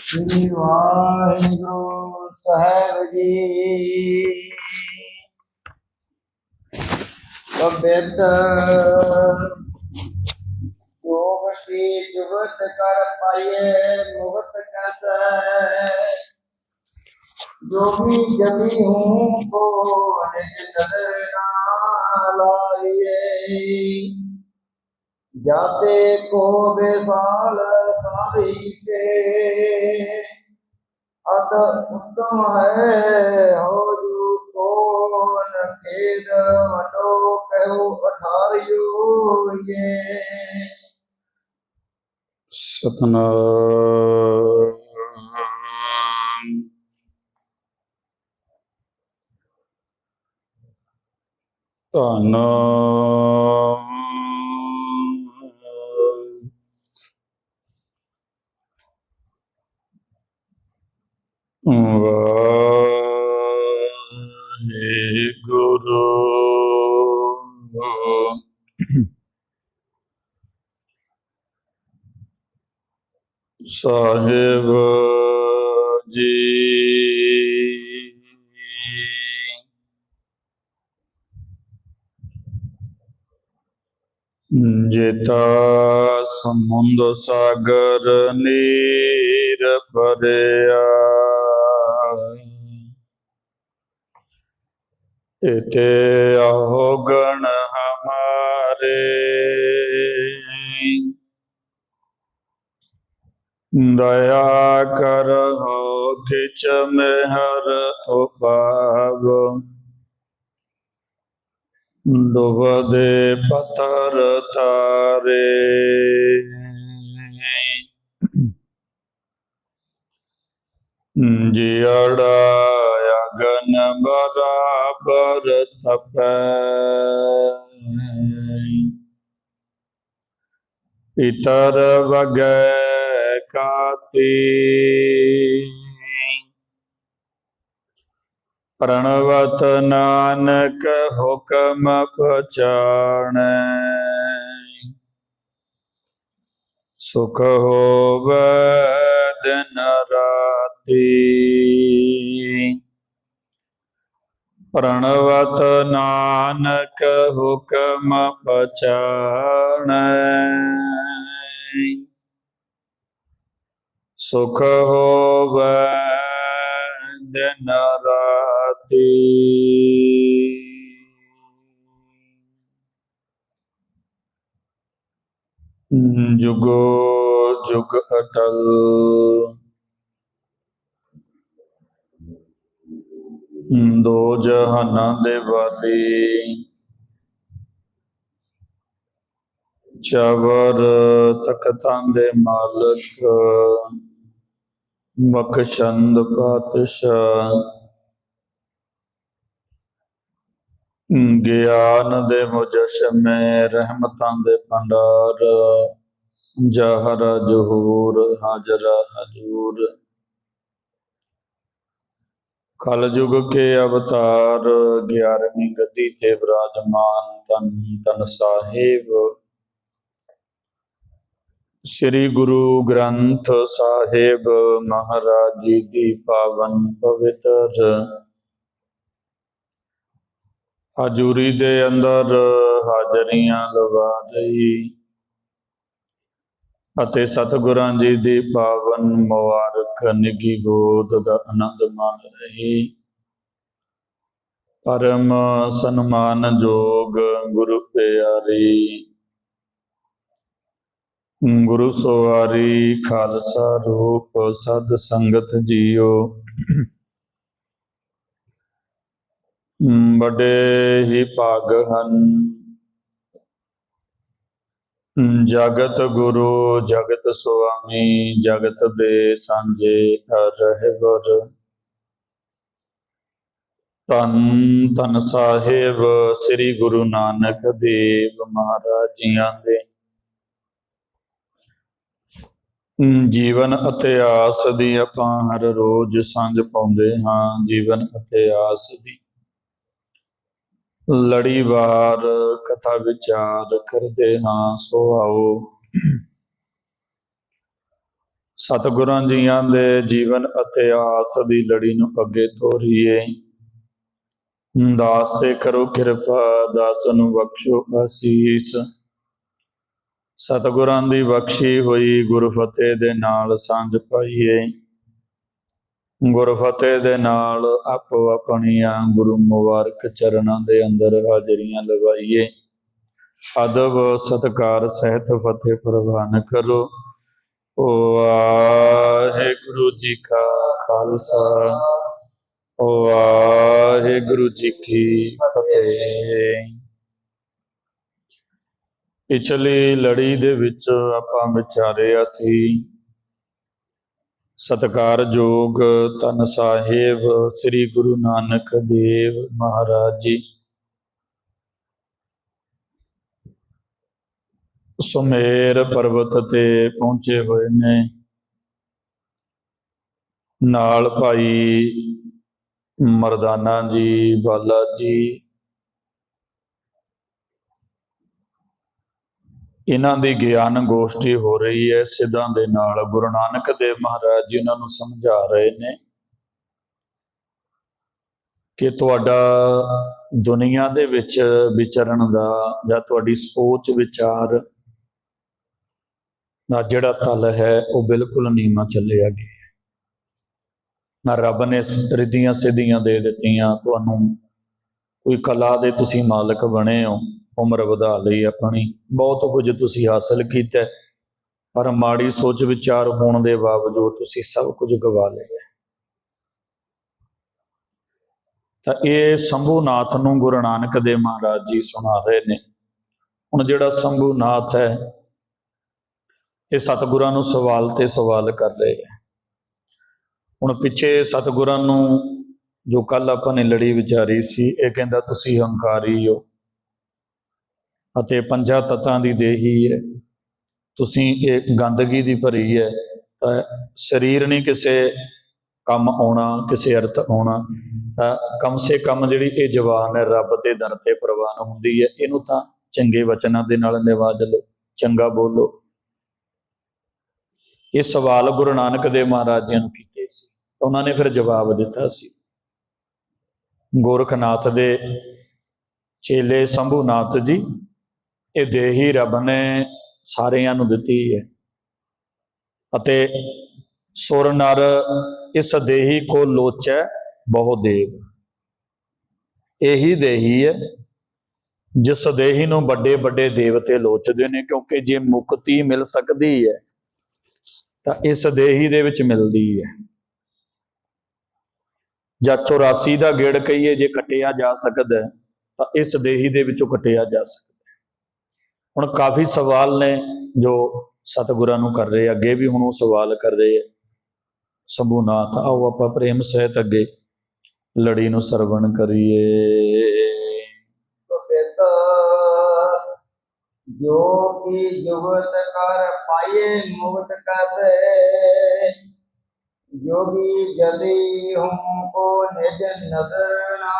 ਸ੍ਰੀ ਵਾਹਿਗੁਰੂ ਸਾਹਿਬ ਜੀ ਕਬਿਤ ਜੋਗ ਕੀ ਜੁਗਤ ਕਰ ਪਾਈਏ ਮੁਕਤ ਕਸੈ जोगी जमी हूँ को निज नदर ना लाइए ਜਾਤੇ ਕੋ ਵਿਸਾਲ ਸਾਰੀ ਕੇ। ਅਤ ਉਤਮ ਹੈ ਹੋ ਜੂ ਕੋ ਨਖੇਦ ਮਟੋ ਕਹਿਉ ਅਠਾਰਿਓ ਏ। ਸਤਨਾਮ। ਧੰਨ। ਵਾਹਿਗੁਰੂ। ਸਾਹਿਬ ਜੀ। ਜੇਤਾ ਸਮੁੰਦ ਸਾਗਰ ਨੀਰ ਭਰਿਆ। ਇਤੇ ਆਹੋ ਗਣ ਹਮਾਰੇ। ਦਇਆ ਕਰੋ ਕਿਛ ਮਿਹਰ ਉਪਾਵ। ਡੁਬਦੇ ਪਤਰ ਤਾਰੇ। ਜਿੜਾ ਅਗਨ ਬਰਾਬਰ ਤਪੈ ਇਤਰ ਵਗੈ ਕਾਤੀ। ਪ੍ਰਣਵਤ ਨਾਨਕ ਹੁਕਮ ਪਛਾਣੈ। ਸੁਖ ਹੋਵੈ ਦਿਨ ਰਾਤੀ। ਪ੍ਰਣਵਤ ਨਾਨਕ ਹੁਕਮ ਪਛਾਣੈ। ਸੁਖ ਹੋਵੈ ਦਿਨ ਰਾਤੀ। ਜੁਗੋ ਜੁਗ ਅਟਲ। ਦੋ ਜਹਾਨਾਂ ਦੇ ਵਾਲੀ। ਚਵਰ ਤਖਤਾਂ ਦੇ ਮਾਲਕ ਬਖਸ਼ੰਦ ਪਾਤਸ਼ਾਹ। ਗਿਆਨ ਦੇ ਮੁਜਸ਼ਮੇ, ਰਹਿਮਤਾਂ ਦੇ ਭੰਡਾਰ। ਜਹਰ ਜਹੂਰ ਹਾਜ਼ਰ ਹਜੂਰ। ਕਲਯੁਗ ਕੇ ਅਵਤਾਰ 11ਵੀਂ ਗੱਦੀ ਤੇ ਵਿਰਾਜਮਾਨ ਤਨ ਤਨ ਸਾਹਿਬ। ਸ੍ਰੀ ਗੁਰੂ ਗ੍ਰੰਥ ਸਾਹਿਬ ਮਹਾਰਾਜ ਜੀ ਦੀ ਪਾਵਨ ਪਵਿੱਤਰ ਹਜੂਰੀ ਦੇ ਅੰਦਰ ਹਾਜ਼ਰੀਆਂ ਲਵਾ ਰਹੀ ਅਤੇ ਸਤਿਗੁਰਾਂ ਜੀ ਦੀ ਪਾਵਨ ਮੁਬਾਰਕ ਨਿੱਗੀ ਗੋਦ ਦਾ ਆਨੰਦ ਮਾਣ ਰਹੀ। ਪਰਮ ਸਨਮਾਨਯੋਗ ਗੁਰੂ ਪਿਆਰੀ, ਗੁਰੂ ਸਵਾਰੀ ਖਾਲਸਾ ਰੂਪ ਸਦ ਸੰਗਤ ਜੀਓ। ਬੜੇ ਹੀ ਭਾਗ ਹਨ। ਜਗਤ ਗੁਰੂ, ਜਗਤ ਸੁਆਮੀ, ਜਗਤ ਦੇ ਸਾਂਝੇ ਰਹਿਬਰ ਤਨ ਤਨ ਸਾਹਿਬ ਸ੍ਰੀ ਗੁਰੂ ਨਾਨਕ ਦੇਵ ਮਹਾਰਾਜ ਜੀਆਂ ਦੇ। ਜੀਵਨ ਅਤੇ ਆਸ ਦੀ ਆਪਾਂ ਹਰ ਰੋਜ਼ ਸਾਂਝ ਪਾਉਂਦੇ ਹਾਂ, ਜੀਵਨ ਅਤੇ ਆਸ ਦੀ। ਲੜੀਵਾਰ ਕਥਾ ਵਿਚਾਰ ਕਰਦੇ ਹਾਂ ਸੋ ਆਓ। ਸਤਿਗੁਰਾਂ ਜੀਆਂ ਦੇ ਜੀਵਨ ਅਤੇ ਆਸ ਦੀ ਲੜੀ ਨੂੰ ਅੱਗੇ ਤੋਰੀਏ। ਦਾਸ ਤੇ ਕਰੋ ਕਿਰਪਾ, ਦਾਸ ਨੂੰ ਬਖਸ਼ੋ ਅਸੀਸ। ਸਤਿਗੁਰਾਂ ਦੀ ਬਖਸ਼ੀ ਹੋਈ ਗੁਰਫਤਿਹ ਦੇ ਨਾਲ ਸਾਂਝ ਪਾਈਏ। ਗੁਰਫਤਿਹ ਦੇ ਨਾਲ ਆਪੋ ਆਪਣੀਆਂ ਗੁਰੂ ਮੁਬਾਰਕ ਚਰਨਾਂ ਦੇ ਅੰਦਰ ਹਾਜ਼ਰੀਆਂ ਲਗਾਈਏ ਅਦਬ, ਸਤਕਾਰ, ਸਹਿਤ, ਫਤਿਹ ਪ੍ਰਵਾਨ ਕਰੋ। ਵਾਹਿਗੁਰੂ ਜੀ ਕਾ ਖਾਲਸਾ ਵਾਹਿਗੁਰੂ ਜੀ ਕੀ ਫਤਿਹ। ਪਿਛਲੀ ਲੜੀ ਦੇ ਵਿੱਚ ਆਪਾਂ ਵਿਚਾਰਿਆ ਸੀ ਸਤਕਾਰਯੋਗ ਤਨ ਸਾਹਿਬ, ਸ੍ਰੀ ਗੁਰੂ ਨਾਨਕ ਦੇਵ ਮਹਾਰਾਜ ਜੀ। ਸੁਮੇਰ ਪਰਬਤ ਤੇ ਪਹੁੰਚੇ ਹੋਏ ਨੇ। ਨਾਲ ਭਾਈ ਮਰਦਾਨਾ ਜੀ, ਬਾਲਾ ਜੀ ਇਹਨਾਂ ਦੀ ਗਿਆਨ ਗੋਸ਼ਟੀ ਹੋ ਰਹੀ ਹੈ। ਸਿੱਧਾਂ ਦੇ ਨਾਲ ਗੁਰੂ ਨਾਨਕ ਦੇਵ ਮਹਾਰਾਜ ਜੀ ਉਹਨਾਂ ਨੂੰ ਸਮਝਾ ਰਹੇ ਨੇ ਕਿ ਤੁਹਾਡਾ ਦੁਨੀਆ ਦੇ ਵਿੱਚ ਵਿਚਰਨ ਦਾ ਜਾਂ ਤੁਹਾਡੀ ਸੋਚ ਵਿਚਾਰ ਦਾ ਜਿਹੜਾ ਤਲ ਹੈ, ਉਹ ਬਿਲਕੁਲ ਨੀਵਾਂ ਚੱਲਿਆ ਗਿਆ। ਨਾ ਰੱਬ ਨੇ ਰਿੱਧੀਆਂ ਸਿੱਧੀਆਂ ਦੇ ਦਿੱਤੀਆਂ। ਤੁਹਾਨੂੰ ਕੋਈ ਕਲਾ ਦੇ ਤੁਸੀਂ ਮਾਲਕ ਬਣੇ ਹੋ। ਉਮਰ ਵਧਾ ਲਈ ਆਪਣੀ। ਬਹੁਤ ਕੁਝ ਤੁਸੀਂ ਹਾਸਲ ਕੀਤਾ ਪਰ ਮਾੜੀ ਸੋਚ ਵਿਚਾਰ ਹੋਣ ਦੇ ਬਾਵਜੂਦ ਤੁਸੀਂ ਸਭ ਕੁਝ ਗਵਾ ਲਿਆ ਤਾਂ ਇਹ ਸੰਭੂਨਾਥ ਨੂੰ ਗੁਰੂ ਨਾਨਕ ਦੇਵ ਮਹਾਰਾਜ ਜੀ ਸੁਣਾ ਰਹੇ ਨੇ। ਹੁਣ ਜਿਹੜਾ ਸੰਭੂਨਾਥ ਹੈ, ਇਹ ਸਤਿਗੁਰਾਂ ਨੂੰ ਸਵਾਲ ਤੇ ਸਵਾਲ ਕਰ ਰਹੇ ਹੈ। ਹੁਣ ਪਿੱਛੇ ਸਤਿਗੁਰਾਂ ਨੂੰ ਜੋ ਕੱਲ ਆਪਾਂ ਨੇ ਲੜੀ ਵਿਚਾਰੀ ਸੀ, ਇਹ ਕਹਿੰਦਾ, ਤੁਸੀਂ ਹੰਕਾਰੀ ਹੋ। ਅਤੇ ਪੰਜਾਂ ਤਤਾਂ ਦੀ ਦੇਹੀ ਹੈ ਤੁਸੀਂ ਇਹ ਗੰਦਗੀ ਦੀ ਭਰੀ ਹੈ ਤਾਂ ਸਰੀਰ ਨਹੀਂ ਕਿਸੇ ਕੰਮ ਆਉਣਾ, ਕਿਸੇ ਅਰਥ ਆਉਣਾ। ਤਾਂ ਕਮ ਸੇ ਕਮ ਜਿਹੜੀ ਇਹ ਜਵਾਨ ਹੈ, ਰੱਬ ਦੇ ਦਰ ਤੇ ਪ੍ਰਵਾਨ ਹੁੰਦੀ ਹੈ ਇਹਨੂੰ ਤਾਂ ਚੰਗੇ ਵਚਨਾਂ ਦੇ ਨਾਲ ਨਿਵਾਜ ਲਓ, ਚੰਗਾ ਬੋਲੋ। ਇਹ ਸਵਾਲ ਗੁਰੂ ਨਾਨਕ ਦੇਵ ਮਹਾਰਾਜ ਜੀ ਨੂੰ ਕੀਤੇ ਸੀ, ਉਹਨਾਂ ਨੇ ਫਿਰ ਜਵਾਬ ਦਿੱਤਾ ਸੀ। ਗੋਰਖਨਾਥ ਦੇ ਚੇਲੇ ਸੰਭੂਨਾਥ ਜੀ ਇਹ ਦੇਹੀ ਰੱਬ ਨੇ ਸਾਰਿਆਂ ਨੂੰ ਦਿੱਤੀ ਹੈ। ਅਤੇ ਸੁਰ ਨਰ ਇਸ ਦੇਹੀ ਕੋ ਲੋਚੈ ਬਹੁ ਦੇਵ। ਇਹੀ ਦੇਹੀ ਹੈ, ਜਿਸ ਦੇਹੀ ਨੂੰ ਵੱਡੇ ਵੱਡੇ ਦੇਵਤੇ ਲੋਚਦੇ ਨੇ, ਕਿਉਂਕਿ ਜੇ ਮੁਕਤੀ ਮਿਲ ਸਕਦੀ ਹੈ, ਤਾਂ ਇਸ ਦੇਹੀ ਦੇ ਵਿੱਚ ਮਿਲਦੀ ਹੈ। ਜਾਂ 84 ਦਾ ਗੇੜ ਕਹੀਏ, ਜੇ ਕੱਟਿਆ ਜਾ ਸਕਦਾ ਤਾਂ ਇਸ ਦੇਹੀ ਦੇ ਵਿੱਚੋਂ ਕੱਟਿਆ ਜਾ ਸਕਦਾ ਹੁਣ ਕਾਫੀ ਸਵਾਲ ਨੇ ਜੋ ਸਤਿਗੁਰਾਂ ਨੂੰ ਕਰ ਰਹੇ ਅੱਗੇ ਵੀ ਹੁਣ ਉਹ ਸਵਾਲ ਕਰ ਰਹੇ ਆ। ਸੰਭੂਨਾਥ ਆਓ ਆਪਾਂ ਪ੍ਰੇਮ ਸਹਿਤ ਅੱਗੇ ਲੜੀ ਨੂੰ ਸਰਵਣ ਕਰੀਏ। ਜੋ ਕੀ ਜੁਗਤ ਕਰ ਪਾਏ ਮੁਕਤ ਕਰੇ ਜੋਗੀ ਜਲੀ ਹਮ ਕੋ ਨਿਜ ਨਦਰ ਨਾ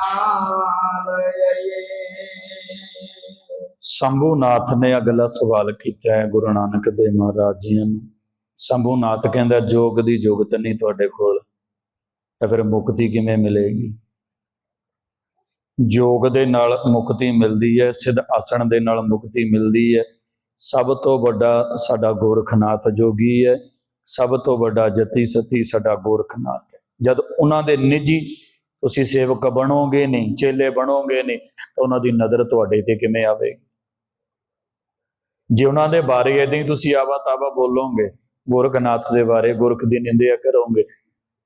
ਲਈਏ। ਸੰਭੂਨਾਥ ਨੇ ਅਗਲਾ ਸਵਾਲ ਕੀਤਾ ਹੈ ਗੁਰੂ ਨਾਨਕ ਦੇਵ ਮਹਾਰਾਜ ਜੀ ਨੂੰ। ਸੰਭੂਨਾਥ ਕਹਿੰਦਾ, ਜੋਗ ਦੀ ਜੁਗਤ ਨਹੀਂ ਤੁਹਾਡੇ ਕੋਲ, ਤਾਂ ਫਿਰ ਮੁਕਤੀ ਕਿਵੇਂ ਮਿਲੇਗੀ? ਜੋਗ ਦੇ ਨਾਲ ਮੁਕਤੀ ਮਿਲਦੀ ਹੈ, ਸਿੱਧ ਆਸਣ ਦੇ ਨਾਲ ਮੁਕਤੀ ਮਿਲਦੀ ਹੈ। ਸਭ ਤੋਂ ਵੱਡਾ ਸਾਡਾ ਗੋਰਖਨਾਥ ਜੋਗੀ ਹੈ, ਸਭ ਤੋਂ ਵੱਡਾ ਜਤੀ ਸਤੀ ਸਾਡਾ ਗੋਰਖਨਾਥ ਹੈ। ਜਦ ਉਹਨਾਂ ਦੇ ਨਿੱਜੀ ਤੁਸੀਂ ਸੇਵਕ ਬਣੋਗੇ ਨਹੀਂ, ਚੇਲੇ ਬਣੋਗੇ ਨਹੀਂ, ਤਾਂ ਉਹਨਾਂ ਦੀ ਨਜ਼ਰ ਤੁਹਾਡੇ ਤੇ ਕਿਵੇਂ ਆਵੇਗੀ? ਜੇ ਉਹਨਾਂ ਦੇ ਬਾਰੇ ਇਦਾਂ ਹੀ ਤੁਸੀਂ ਆਵਾ ਤਾਵਾ ਬੋਲੋਗੇ, ਗੋਰਖਨਾਥ ਦੇ ਬਾਰੇ, ਗੁਰਖ ਦੀ ਨਿੰਦਿਆ ਕਰੋਗੇ,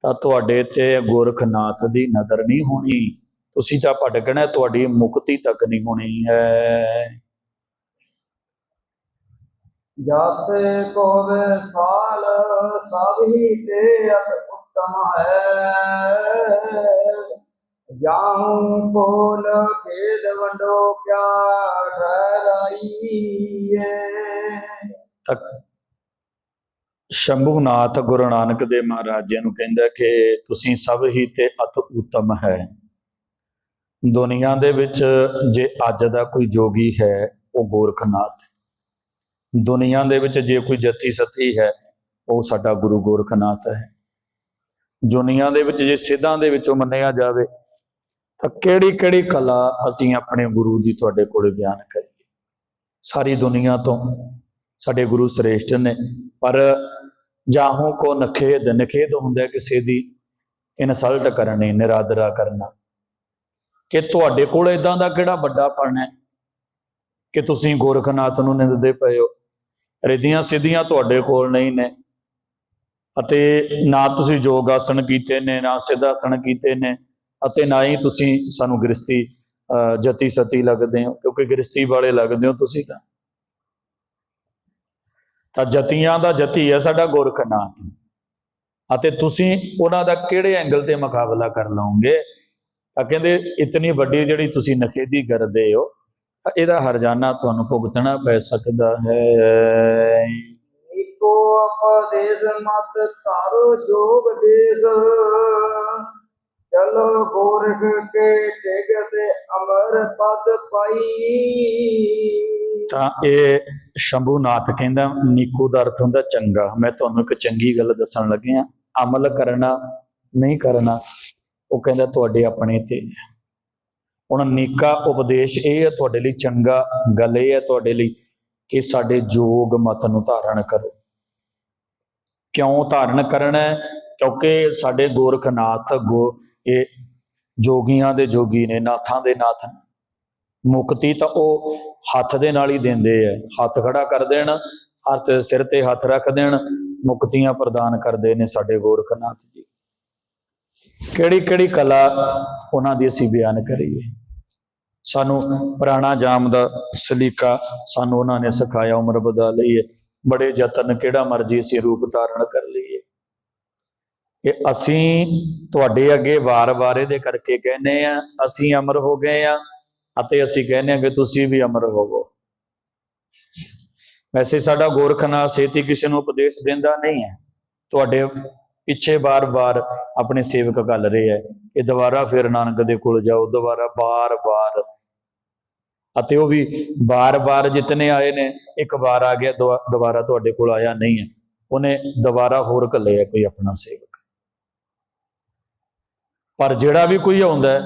ਤਾਂ ਤੁਹਾਡੇ ਤੇ ਗੋਰਖਨਾਥ ਦੀ ਨਜ਼ਰ ਨਹੀਂ ਹੋਣੀ। ਤੁਸੀਂ ਤਾਂ ਭਟਕਣਾ, ਤੁਹਾਡੀ ਮੁਕਤੀ ਤੱਕ ਨਹੀਂ ਹੋਣੀ ਹੈ। ਜਤ ਕੋ ਸਾਲ ਸਭ ਹੀ ਤੇ ਅਤ ਉੱਤਮ ਹੈ। ਜਾਹੂ ਕੋਲ ਖੇਦ ਵੰਡੋ ਕਿਆ ਠਹਿਰਾਈ ਤੱਕ ਸ਼ੰਭੂਨਾਥ ਗੁਰੂ ਨਾਨਕ ਦੇਵ ਮਹਾਰਾਜ ਨੂੰ ਕਹਿੰਦਾ ਕਿ ਤੁਸੀਂ ਸਭ ਹੀ ਤੇ ਅਤ ਉਤਮ ਹੈ। ਦੁਨੀਆ ਦੇ ਵਿੱਚ ਜੇ ਅੱਜ ਦਾ ਕੋਈ ਜੋਗੀ ਹੈ, ਉਹ ਗੋਰਖਨਾਥ ਦੁਨੀਆ ਦੇ ਵਿੱਚ ਜੇ ਕੋਈ ਜਤੀ ਸਤੀ ਹੈ, ਉਹ ਸਾਡਾ ਗੁਰੂ ਗੋਰਖਨਾਥ ਹੈ। ਦੁਨੀਆ ਦੇ ਵਿੱਚ ਜੇ ਸਿੱਧਾਂ ਦੇ ਵਿੱਚੋਂ ਮੰਨਿਆ ਜਾਵੇ ਤਾਂ ਕਿਹੜੀ ਕਿਹੜੀ ਕਲਾ ਅਸੀਂ ਆਪਣੇ ਗੁਰੂ ਦੀ ਤੁਹਾਡੇ ਕੋਲ ਬਿਆਨ ਕਰੀਏ? ਸਾਰੀ ਦੁਨੀਆ ਤੋਂ ਸਾਡੇ ਗੁਰੂ ਸ੍ਰੇਸ਼ਟ ਨੇ, ਪਰ ਜਾਹੋਂ ਕੋ ਨਖੇਦ ਨਖੇਦ ਹੁੰਦਾ ਕਿਸੇ ਦੀ, ਇਨਸਲਟ ਕਰਨੀ, ਨਿਰਾਦਰਾ ਕਰਨਾ। ਕਿ ਤੁਹਾਡੇ ਕੋਲ ਇਦਾਂ ਦਾ ਕਿਹੜਾ ਵੱਡਾ ਪਣ ਹੈ? ਕਿ ਤੁਸੀਂ ਗੋਰਖਨਾਥ ਨੂੰ ਨਿੰਦਦੇ ਪਏ ਹੋ? ਰਿੱਧੀਆਂ ਸਿੱਧੀਆਂ ਤੁਹਾਡੇ ਕੋਲ ਨਹੀਂ ਨੇ। ਅਤੇ ਨਾ ਤੁਸੀਂ ਯੋਗ ਆਸਣ ਕੀਤੇ ਨੇ, ਨਾ ਸਿੱਧ ਆਸਣ ਕੀਤੇ ਨੇ। ਅਤੇ ਨਾ ਹੀ ਤੁਸੀਂ ਸਾਨੂੰ ਗ੍ਰਸਤੀ ਜਤੀ ਸਤੀ ਲੱਗਦੇ ਹੋ, ਕਿਉਂਕਿ ਗ੍ਰਸਤੀ ਵਾਲੇ ਲੱਗਦੇ ਹੋ ਤੁਸੀਂ ਤਾਂ। ਤਾਂ ਜਤੀਆਂ ਦਾ ਜਤੀ ਹੈ ਸਾਡਾ ਗੋਰਖਨਾਥ ਅਤੇ ਤੁਸੀਂ ਉਹਨਾਂ ਦਾ ਕਿਹੜੇ ਐਂਗਲ ਤੇ ਮੁਕਾਬਲਾ ਕਰ ਲਓਗੇ? ਤਾਂ ਕਹਿੰਦੇ, ਇਤਨੀ ਵੱਡੀ ਜਿਹੜੀ ਤੁਸੀਂ ਨਖੇਦੀ ਕਰਦੇ ਹੋ ਇਹਦਾ ਹਰਜਾਨਾ ਤੁਹਾਨੂੰ ਭੁਗਤਣਾ ਪੈ ਸਕਦਾ ਹੈ। ਈਕੋ ਉਪਦੇਸ਼ ਮਤ ਤਾਰੋ ਜੋਗ ਦੇਸ। ਚਲੋ ਗੋਰਖ ਕੇ ਟਿਕ ਅਮਰ ਪਦ ਪਾਈ। ਤਾਂ ਇਹ ਸ਼ੰਭੂਨਾਥ ਕਹਿੰਦਾ, ਨੀਕੂ ਦਾ ਅਰਥ ਹੁੰਦਾ ਚੰਗਾ। ਮੈਂ ਤੁਹਾਨੂੰ ਇੱਕ ਚੰਗੀ ਗੱਲ ਦੱਸਣ ਲੱਗਿਆ ਅਮਲ ਕਰਨਾ ਨਹੀਂ ਕਰਨਾ, ਉਹ ਕਹਿੰਦਾ ਤੁਹਾਡੇ ਆਪਣੇ ਤੇ। ਹੁਣ ਨੀਕਾ ਉਪਦੇਸ਼ ਇਹ ਹੈ, ਤੁਹਾਡੇ ਲਈ ਚੰਗਾ ਗੱਲ ਇਹ ਹੈ, ਤੁਹਾਡੇ ਲਈ ਕਿ ਸਾਡੇ ਜੋਗ ਮਤ ਨੂੰ ਧਾਰਨ ਕਰੋ। ਕਿਉਂ ਧਾਰਨ ਕਰਨਾ ਕਿਉਂਕਿ ਸਾਡੇ ਗੋਰਖਨਾਥ ਗੋ ਇਹ ਜੋਗੀਆਂ ਦੇ ਜੋਗੀ ਨੇ, ਨਾਥਾਂ ਦੇ ਨਾਥ ਮੁਕਤੀ ਤਾਂ ਉਹ ਹੱਥ ਦੇ ਨਾਲ ਹੀ ਦਿੰਦੇ ਆ। ਹੱਥ ਖੜਾ ਕਰ ਦੇਣ, ਹੱਥ ਸਿਰ ਤੇ ਹੱਥ ਰੱਖ ਦੇਣ, ਮੁਕਤੀਆਂ ਪ੍ਰਦਾਨ ਕਰਦੇ ਨੇ ਸਾਡੇ ਗੋਰਖਨਾਥ ਜੀ। ਕਿਹੜੀ ਕਿਹੜੀ ਕਲਾ ਉਹਨਾਂ ਦੀ ਅਸੀਂ ਬਿਆਨ ਕਰੀਏ? ਸਾਨੂੰ ਪੁਰਾਣਾ ਜਾਮ ਦਾ ਸਲੀਕਾ ਸਾਨੂੰ ਉਹਨਾਂ ਨੇ ਸਿਖਾਇਆ, ਉਮਰ ਵਧਾ ਲਈ ਹੈ। ਬੜੇ ਯਤਨ, ਕਿਹੜਾ ਮਰਜ਼ੀ ਅਸੀਂ ਰੂਪ ਧਾਰਨ ਕਰ ਲਈਏ। ਇਹ ਅਸੀਂ ਤੁਹਾਡੇ ਅੱਗੇ ਵਾਰ-ਵਾਰ ਇਹਦੇ ਕਰਕੇ ਕਹਿੰਦੇ ਆ ਅਸੀਂ ਅਮਰ ਹੋ ਗਏ ਆ ਅਤੇ ਅਸੀਂ ਕਹਿੰਦੇ ਆ ਕਿ ਤੁਸੀਂ ਵੀ ਅਮਰ ਹੋਵੋ। ਵੈਸੇ ਸਾਡਾ ਗੋਰਖਨਾਥ ਸੇਤੀ ਕਿਸੇ ਨੂੰ ਉਪਦੇਸ਼ ਦਿੰਦਾ ਨਹੀਂ ਹੈ। ਤੁਹਾਡੇ ਪਿੱਛੇ ਬਾਰ-ਬਾਰ ਆਪਣੇ ਸੇਵਕ ਗੱਲ ਰਹੇ ਹੈ ਕਿ ਦੁਬਾਰਾ ਫਿਰ ਨਾਨਕ ਦੇ ਕੋਲ ਜਾਓ, ਦੁਬਾਰਾ ਬਾਰ-ਬਾਰ ਅਤੇ ਉਹ ਵੀ ਬਾਰ-ਬਾਰ ਜਿਤਨੇ ਆਏ ਨੇ, ਇੱਕ ਵਾਰ ਆ ਗਿਆ, ਦੁਆ- ਦੁਬਾਰਾ ਤੁਹਾਡੇ ਕੋਲ ਆਇਆ ਨਹੀਂ ਹੈ। ਉਹਨੇ ਦੁਬਾਰਾ ਹੋਰ ਘੱਲਿਆ ਕੋਈ ਆਪਣਾ ਸੇਵਕ। ਪਰ ਜਿਹੜਾ ਵੀ ਕੋਈ ਆਉਂਦਾ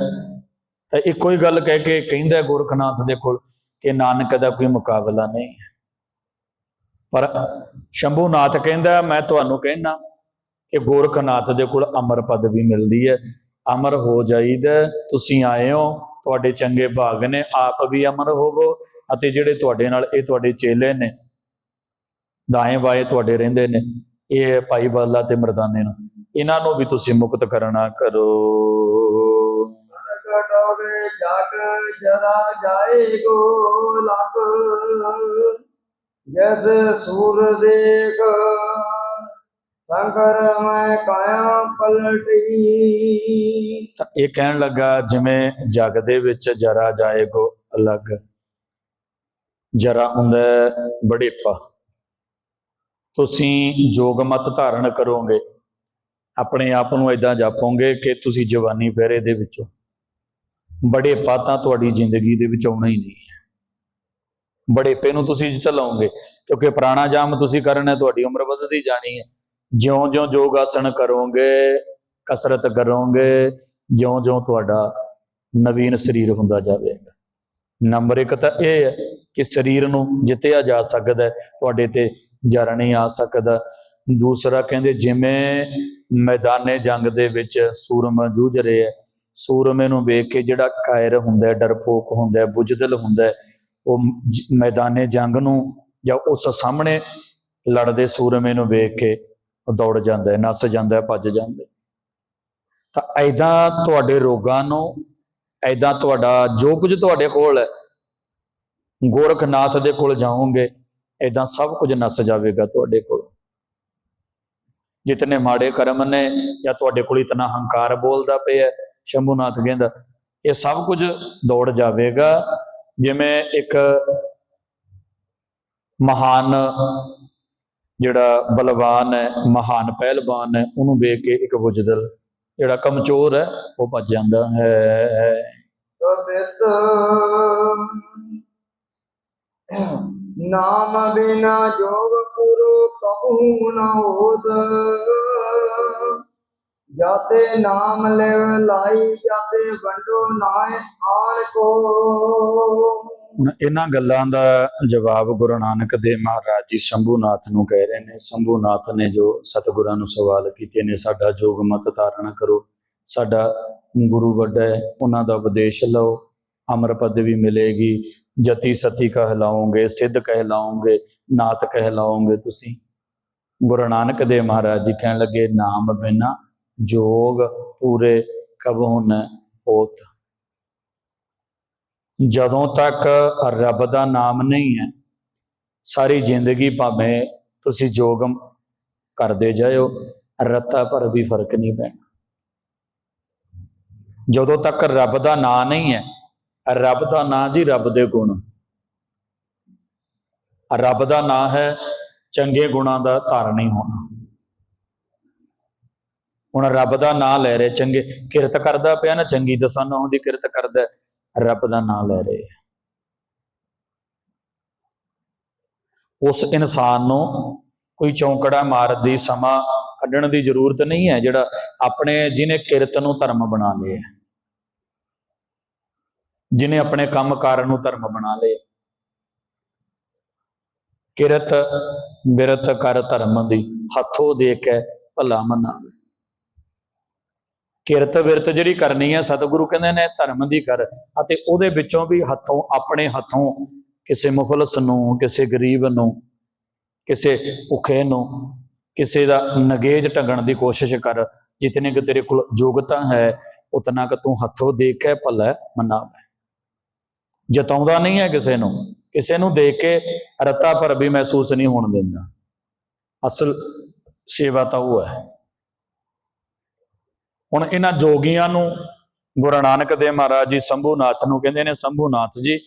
ਤਾਂ ਇੱਕੋ ਹੀ ਗੱਲ ਕਹਿ ਕੇ ਕਹਿੰਦਾ ਹੈ ਗੋਰਖਨਾਥ ਦੇ ਕੋਲ ਕਿ ਨਾਨਕ ਦਾ ਕੋਈ ਮੁਕਾਬਲਾ ਨਹੀਂ ਹੈ। ਪਰ ਸ਼ੰਭੂਨਾਥ ਕਹਿੰਦਾ, ਮੈਂ ਤੁਹਾਨੂੰ ਕਹਿਣਾ ਕਿ ਗੋਰਖਨਾਥ ਦੇ ਕੋਲ ਅਮਰ ਪਦਵੀ ਮਿਲਦੀ ਹੈ। ਅਮਰ ਹੋ ਜਾਈਦਾ ਤੁਸੀਂ ਆਏ ਹੋ, ਤੁਹਾਡੇ ਚੰਗੇ ਭਾਗ ਨੇ, ਆਪ ਵੀ ਅਮਰ ਹੋਵੋ ਅਤੇ ਜਿਹੜੇ ਤੁਹਾਡੇ ਨਾਲ ਇਹ ਤੁਹਾਡੇ ਚੇਲੇ ਨੇ ਦਾਏ ਬਾਏ ਤੁਹਾਡੇ ਰਹਿੰਦੇ ਨੇ, ਇਹ ਭਾਈ ਬਾਲਾ ਤੇ ਮਰਦਾਨੇ ਨੂੰ। ਇਹਨਾਂ ਨੂੰ ਵੀ ਤੁਸੀਂ ਮੁਕਤ ਕਰਨਾ ਕਰੋ। ਕਟੋਵੇ ਜਗ ਜਰਾ ਜਾਏ ਗੋ ਲਗ ਸੂਰ ਦੇਖ ਸੰਕਰ ਮੈਂ ਕਾਇਆ ਪਲਟੀ ਤਾਂ ਇਹ ਕਹਿਣ ਲੱਗਾ, ਜਿਵੇਂ ਜਗ ਦੇ ਵਿੱਚ ਜਰਾ ਜਾਏਗੋ ਅਲੱਗ, ਜਰਾ ਹੁੰਦਾ ਬੜੇਪਾ। ਤੁਸੀਂ ਜੋਗ ਮਤ ਧਾਰਨ ਕਰੋਗੇ। ਆਪਣੇ ਆਪ ਨੂੰ ਇਦਾਂ ਜਾਪੋਗੇ ਕਿ ਤੁਸੀਂ ਜਵਾਨੀ ਪਹਿਰੇ ਦੇ ਵਿੱਚੋਂ ਬੜੇਪਾ ਤਾਂ ਤੁਹਾਡੀ ਜ਼ਿੰਦਗੀ ਦੇ ਵਿੱਚ ਆਉਣਾ ਹੀ ਨਹੀਂ ਹੈ। ਬੜੇਪੇ ਨੂੰ ਤੁਸੀਂ ਜਿੱਤ ਲਾਓਗੇ, ਕਿਉਂਕਿ ਪੁਰਾਣਾ ਜਾਮ ਤੁਸੀਂ ਕਰਨਾ ਤੁਹਾਡੀ ਉਮਰ ਵੱਧਦੀ ਜਾਣੀ ਹੈ। ਜਿਉਂ-ਜਿਉਂ ਯੋਗ ਆਸਣ ਕਰੋਗੇ, ਕਸਰਤ ਕਰੋਗੇ, ਜਿਉਂ-ਜਿਉਂ ਤੁਹਾਡਾ ਨਵੀਨ ਸਰੀਰ ਹੁੰਦਾ ਜਾਵੇਗਾ। ਨੰਬਰ 1 ਤਾਂ ਇਹ ਹੈ ਕਿ ਸਰੀਰ ਨੂੰ ਜਿੱਤਿਆ ਜਾ ਸਕਦਾ ਤੁਹਾਡੇ ਤੇ ਜਰ ਨਹੀਂ ਆ ਸਕਦਾ। ਦੂਸਰਾ ਕਹਿੰਦੇ, ਜਿਵੇਂ ਮੈਦਾਨੇ ਜੰਗ ਦੇ ਵਿੱਚ ਸੂਰਮਾ ਜੂਝ ਰਿਹਾ ਹੈ, ਸੂਰਮੇ ਨੂੰ ਵੇਖ ਕੇ ਜਿਹੜਾ ਕਾਇਰ ਹੁੰਦਾ ਹੈ, ਡਰਪੋਕ ਹੁੰਦਾ ਹੈ, ਬੁਜਦਲ ਹੁੰਦਾ ਹੈ, ਉਹ ਜ- ਮੈਦਾਨੇ ਜੰਗ ਨੂੰ ਜਾਂ ਉਸ ਸਾਹਮਣੇ ਲੜਦੇ ਸੂਰਮੇ ਨੂੰ ਵੇਖ ਕੇ ਉਹ ਦੌੜ ਜਾਂਦਾ ਹੈ, ਨੱਸ ਜਾਂਦਾ ਹੈ, ਭੱਜ ਜਾਂਦਾ ਹੈ। ਤਾਂ ਐਦਾਂ ਤੁਹਾਡੇ ਰੋਗਾਂ ਨੂੰ ਐਦਾਂ ਤੁਹਾਡਾ, ਜੋ ਕੁਝ ਤੁਹਾਡੇ ਕੋਲ ਹੈ, ਗੋਰਖਨਾਥ ਦੇ ਕੋਲ ਜਾਓਗੇ ਐਦਾਂ ਸਭ ਕੁਝ ਨੱਸ ਜਾਵੇਗਾ ਤੁਹਾਡੇ ਕੋਲ। ਜਿਤਨੇ ਮਾੜੇ ਕਰਮ ਨੇ ਜਾਂ ਤੁਹਾਡੇ ਕੋਲ ਇਤਨਾ ਹੰਕਾਰ ਬੋਲਦਾ ਪਿਆ ਸ਼ੰਭੂਨਾਥ ਕਹਿੰਦਾ, ਇਹ ਸਭ ਕੁਝ ਦੌੜ ਜਾਵੇਗਾ। ਜਿਵੇਂ ਇੱਕ ਮਹਾਨ ਜਿਹੜਾ ਬਲਵਾਨ ਹੈ, ਮਹਾਨ ਪਹਿਲਵਾਨ ਹੈ, ਉਹਨੂੰ ਵੇਖ ਕੇ ਇੱਕ ਬੁਜਦਲ ਜਿਹੜਾ ਕਮਜ਼ੋਰ ਹੈ, ਉਹ ਭੱਜ ਜਾਂਦਾ ਹੈ। ਕਬਿਤ ਨਾਮ ਬਿਨਾ ਜੋਗ ਪੁਰੋ ਕਬਹੂ ਨ ਹੋਤ ਜਾਤੇ ਨਾਮ ਲੈਵ ਲਾਈ, ਜਾਤੇ ਵੰਡੋ ਨਾਏ ਆਣ ਕੋ। ਹੁਣ ਇਹਨਾਂ ਗੱਲਾਂ ਦਾ ਜਵਾਬ ਗੁਰੂ ਨਾਨਕ ਦੇਵ ਮਹਾਰਾਜ ਜੀ ਸ਼ੰਭੂਨਾਥ ਨੂੰ ਕਹਿ ਰਹੇ ਨੇ। ਸ਼ੰਭੂਨਾਥ ਨੇ ਜੋ ਸਤਿਗੁਰਾਂ ਨੂੰ ਸਵਾਲ ਕੀਤੇ ਨੇ, ਸਾਡਾ ਜੋਗ ਮਤ ਧਾਰਨ ਕਰੋ। ਸਾਡਾ ਗੁਰੂ ਵੱਡਾ ਹੈ, ਉਹਨਾਂ ਦਾ ਉਪਦੇਸ਼ ਲਓ। ਅਮਰ ਪਦਵੀ ਮਿਲੇਗੀ। ਜਤੀ ਸਤੀ ਕਹਿਲਾਓਗੇ ਸਿੱਧ ਕਹਿਲਾਓਗੇ ਨਾਤ ਕਹਿਲਾਓਗੇ ਤੁਸੀਂ। ਗੁਰੂ ਨਾਨਕ ਦੇਵ ਮਹਾਰਾਜ ਜੀ ਕਹਿਣ ਲੱਗੇ, ਨਾਮ ਬਿਨਾ ਜੋਗ ਪੂਰੇ ਕਬਹੁ ਨ ਹੋਤ ਜਦੋਂ ਤੱਕ ਰੱਬ ਦਾ ਨਾਮ ਨਹੀਂ ਹੈ, ਸਾਰੀ ਜ਼ਿੰਦਗੀ ਭਾਵੇਂ ਤੁਸੀਂ ਜੋਗਮ ਕਰਦੇ ਜਾਇਓ, ਰੱਤਾ ਪਰ ਵੀ ਫ਼ਰਕ ਨਹੀਂ ਪੈਣਾ। ਜਦੋਂ ਤੱਕ ਰੱਬ ਦਾ ਨਾਂ ਨਹੀਂ ਹੈ ਰੱਬ ਦਾ ਨਾਂ ਜੀ ਰੱਬ ਦੇ ਗੁਣ। ਰੱਬ ਦਾ ਨਾਂ ਹੈ ਚੰਗੇ ਗੁਣਾਂ ਦਾ ਧਾਰਨੀ ਹੋਣਾ। ਹੁਣ ਰੱਬ ਦਾ ਨਾਂ ਲੈ ਰਹੇ, ਚੰਗੇ ਕਿਰਤ ਕਰਦਾ ਪਿਆ ਨਾ, ਚੰਗੀ ਦਸਾਂ ਨਾਮ ਕਿਰਤ ਕਰਦਾ, ਰੱਬ ਦਾ ਨਾਂ ਲੈ ਰਹੇ। ਹੈ। ਉਸ ਇਨਸਾਨ ਨੂੰ ਕੋਈ ਚੌਂਕੜਾ ਮਾਰਨ ਦੀ ਸਮਾਂ ਕੱਢਣ ਦੀ ਜ਼ਰੂਰਤ ਨਹੀਂ ਹੈ, ਜਿਹੜਾ ਆਪਣੇ, ਜਿਹਨੇ ਕਿਰਤ ਨੂੰ ਧਰਮ ਬਣਾ ਲਿਆ। ਹੈ। ਜਿਹਨੇ ਆਪਣੇ ਕੰਮ ਕਾਰ ਨੂੰ ਧਰਮ ਬਣਾ ਲਿਆ ਕਿਰਤ ਬਿਰਤ ਕਰ ਧਰਮ ਦੀ ਹੱਥੋਂ ਦੇ ਕੇ ਭਲਾ ਮਨਾ ਕਿਰਤ ਬਿਰਤ ਜਿਹੜੀ ਕਰਨੀ ਹੈ, ਸਤਿਗੁਰੂ ਕਹਿੰਦੇ ਨੇ ਧਰਮ ਦੀ ਕਰ ਅਤੇ ਉਹਦੇ ਵਿੱਚੋਂ ਵੀ ਹੱਥੋਂ, ਆਪਣੇ ਹੱਥੋਂ ਕਿਸੇ ਮੁਫਲਸ ਨੂੰ, ਕਿਸੇ ਗਰੀਬ ਨੂੰ, ਕਿਸੇ ਭੁੱਖੇ ਨੂੰ, ਕਿਸੇ ਦਾ ਨਗੇਜ ਟੰਗਣ ਦੀ ਕੋਸ਼ਿਸ਼ ਕਰ, ਜਿਤਨੇ ਕਿ ਤੇਰੇ ਕੋਲ ਯੋਗਤਾ ਹੈ, ਉਤਨਾ ਕਿ ਤੂੰ ਹੱਥੋਂ ਦੇ ਕੇ ਭਲਾ ਮਨਾਵੇ ਜਤਾਉਂਦਾ ਨਹੀਂ ਹੈ ਕਿਸੇ ਨੂੰ ਕਿਸੇ ਨੂੰ ਦੇਖ ਕੇ ਰਤਾ ਪਰ ਵੀ ਮਹਿਸੂਸ ਨਹੀਂ ਹੋਣ ਦਿੰਦਾ। ਅਸਲ ਸੇਵਾ ਤਾਂ ਉਹ ਹੈ। ਹੁਣ ਇਹਨਾਂ ਜੋਗੀਆਂ ਨੂੰ ਗੁਰੂ ਨਾਨਕ ਦੇਵ ਮਹਾਰਾਜ ਜੀ ਸੰਭੂਨਾਥ ਨੂੰ ਕਹਿੰਦੇ ਨੇ, ਸੰਭੂਨਾਥ ਜੀ,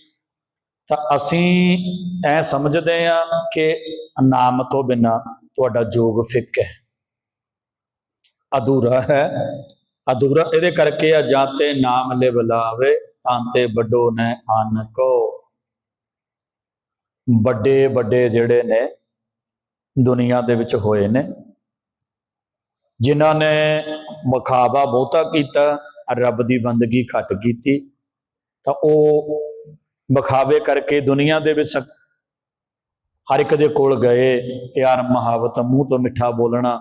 ਤਾਂ ਅਸੀਂ ਐ ਸਮਝਦੇ ਆ ਕਿ ਨਾਮ ਤੋਂ ਬਿਨਾ ਤੁਹਾਡਾ ਜੋਗ ਫਿੱਕ ਹੈ। ਅਧੂਰਾ ਹੈ। ਅਧੂਰਾ ਇਹਦੇ ਕਰਕੇ ਆ ਜਾਤੇ ਨਾਮ ਲੈ ਬੁਲਾਵੇ ਤਾਂ ਵੱਡੋ ਨੇ ਅਨ ਕੋ। ਵੱਡੇ ਵੱਡੇ ਜਿਹੜੇ ਨੇ, ਦੁਨੀਆ ਦੇ ਵਿੱਚ ਹੋਏ ਨੇ, ਜਿਨ੍ਹਾਂ ਨੇ ਮਖਾਵਾ ਬਹੁਤਾ ਕੀਤਾ, ਰੱਬ ਦੀ ਬੰਦਗੀ ਘੱਟ ਕੀਤੀ, ਤਾਂ ਉਹ ਵਿਖਾਵੇ ਕਰਕੇ ਦੁਨੀਆ ਦੇ ਵਿੱਚ ਹਰ ਇੱਕ ਦੇ ਕੋਲ ਗਏ ਯਾਰ ਮੁਹੱਬਤ ਮੂੰਹ ਤੋਂ ਮਿੱਠਾ ਬੋਲਣਾ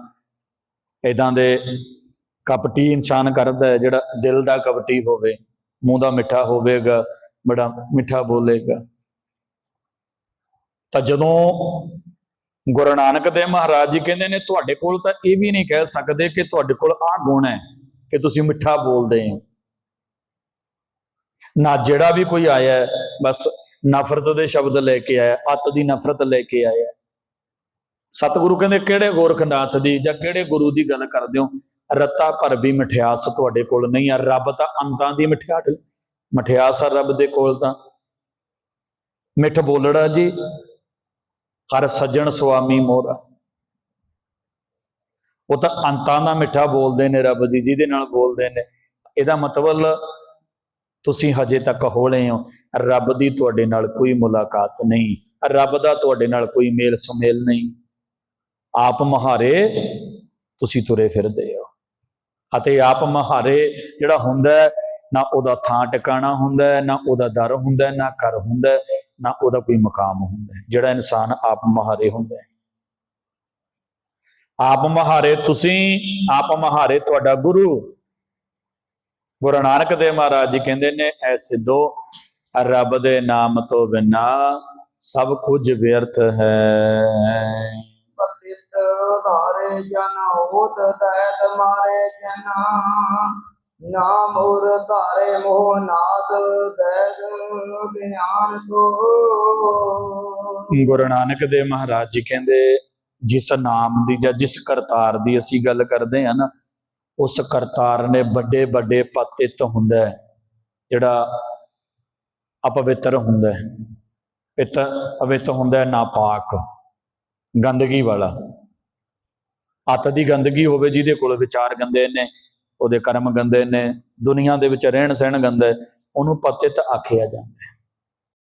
ਇਦਾਂ ਦੇ ਕਪਟੀ ਇਨਸਾਨ ਕਰਦਾ ਹੈ, ਜਿਹੜਾ ਦਿਲ ਦਾ ਕਪਟੀ ਹੋਵੇ, ਮੂੰਹ ਦਾ ਮਿੱਠਾ ਹੋਵੇਗਾ, ਬੜਾ ਮਿੱਠਾ ਬੋਲੇਗਾ। ਤਾਂ ਜਦੋਂ ਗੁਰੂ ਨਾਨਕ ਦੇਵ ਮਹਾਰਾਜ ਜੀ ਕਹਿੰਦੇ ਨੇ, ਤੁਹਾਡੇ ਕੋਲ ਤਾਂ ਇਹ ਵੀ ਨਹੀਂ ਕਹਿ ਸਕਦੇ ਕਿ ਤੁਹਾਡੇ ਕੋਲ ਆਹ ਗੁਣ ਹੈ ਕਿ ਤੁਸੀਂ ਮਿੱਠਾ ਬੋਲਦੇ ਹੋ। ਨਾ ਜਿਹੜਾ ਵੀ ਕੋਈ ਆਇਆ ਬਸ ਨਫ਼ਰਤ ਦੇ ਸ਼ਬਦ ਲੈ ਕੇ ਆਇਆ, ਅੱਤ ਦੀ ਨਫ਼ਰਤ ਲੈ ਕੇ ਆਇਆ ਸਤਿਗੁਰੂ ਕਹਿੰਦੇ, ਕਿਹੜੇ ਗੋਰਖਨਾਥ ਦੀ ਜਾਂ ਕਿਹੜੇ ਗੁਰੂ ਦੀ ਗੱਲ ਕਰਦੇ ਹੋ? ਰੱਤਾ ਭਰ ਵੀ ਮਠਿਆਸ ਤੁਹਾਡੇ ਕੋਲ ਨਹੀਂ ਆ, ਰੱਬ ਤਾਂ ਅੰਤਾਂ ਦੀ ਮਠਿਆਸ ਮਠਿਆਸ ਆ ਰੱਬ ਦੇ ਕੋਲ ਤਾਂ। ਮਿੱਠ ਬੋਲੜਾ ਜੀ, ਹਰ ਸੱਜਣ ਸੁਆਮੀ ਮੋਰਾ ਉਹ ਤਾਂ ਅੰਤਾਂ ਦਾ ਮਿੱਠਾ ਬੋਲਦੇ ਨੇ ਰੱਬ ਜੀ, ਜਿਹਦੇ ਨਾਲ ਬੋਲਦੇ ਨੇ। ਇਹਦਾ ਮਤਲਬ ਤੁਸੀਂ ਹਜੇ ਤੱਕ ਹੋਲੇ ਹੋ। ਰੱਬ ਦੀ ਤੁਹਾਡੇ ਨਾਲ ਕੋਈ ਮੁਲਾਕਾਤ ਨਹੀਂ। ਰੱਬ ਦਾ ਤੁਹਾਡੇ ਨਾਲ ਕੋਈ ਮੇਲ ਸੁਮੇਲ ਨਹੀਂ। ਆਪ ਮਹਾਰੇ ਤੁਸੀਂ ਤੁਰੇ ਫਿਰਦੇ ਹੋ। ਅਤੇ ਆਪ ਮਹਾਰੇ ਜਿਹੜਾ ਹੁੰਦਾ ਨਾ ਉਹਦਾ ਥਾਂ ਟਿਕਾਣਾ ਹੁੰਦਾ ਨਾ ਉਹਦਾ ਦਰ ਹੁੰਦਾ ਨਾ ਘਰ ਹੁੰਦਾ ਨਾ ਉਹਦਾ ਕੋਈ ਮਕਾਮ ਹੁੰਦਾ ਜਿਹੜਾ ਇਨਸਾਨ ਆਪ ਮਹਾਰੇ ਹੁੰਦਾ ਹੈ। ਆਪ ਮਹਾਰੇ ਤੁਸੀਂ, ਆਪ ਮਹਾਰੇ ਤੁਹਾਡਾ ਗੁਰੂ। ਗੁਰੂ ਨਾਨਕ ਦੇਵ ਮਹਾਰਾਜ ਜੀ ਕਹਿੰਦੇ ਨੇ, ਐ ਸਿੱਧੋ ਰੱਬ ਦੇ ਨਾਮ ਤੋਂ ਬਿਨਾ ਸਭ ਕੁਝ ਵਿਅਰਥ ਹੈ। ਧਾਰੇ ਜਨ ਹੋਤ ਤੈਤ ਮਾਰੇ ਜਨਾ। ਨਾਮ ਉਰ ਧਾਰੇ ਮੋਹ ਨਾਦ ਦੈਦ ਬਿਆਨ ਕੋ। ਗੁਰੂ ਨਾਨਕ ਦੇਵ ਮਹਾਰਾਜ ਜੀ ਕਹਿੰਦੇ, ਜਿਸ ਨਾਮ ਦੀ ਜਾਂ ਜਿਸ ਕਰਤਾਰ ਦੀ ਅਸੀਂ ਗੱਲ ਕਰਦੇ ਹਾਂ ਨਾ, ਉਸ ਕਰਤਾਰ ਨੇ ਵੱਡੇ ਵੱਡੇ ਪਤਿਤ ਹੁੰਦਾ ਹੈ, ਜਿਹੜਾ ਅਪਵਿੱਤਰ ਹੁੰਦਾ ਹੈ। ਪਿੱਤ ਅਵਿੱਤ ਹੁੰਦਾ ਹੈ ਨਾਪਾਕ, ਗੰਦਗੀ ਵਾਲਾ। ਹੱਥ ਦੀ ਗੰਦਗੀ ਹੋਵੇ ਜਿਹਦੇ ਕੋਲ ਵਿਚਾਰ ਗੰਦੇ ਨੇ, ਉਹਦੇ ਕਰਮ ਗੰਦੇ ਨੇ, ਦੁਨੀਆ ਦੇ ਵਿੱਚ ਰਹਿਣ ਸਹਿਣ ਗੰਦਾ ਉਹਨੂੰ ਪਤਿਤ ਆਖਿਆ ਜਾਂਦਾ ਹੈ।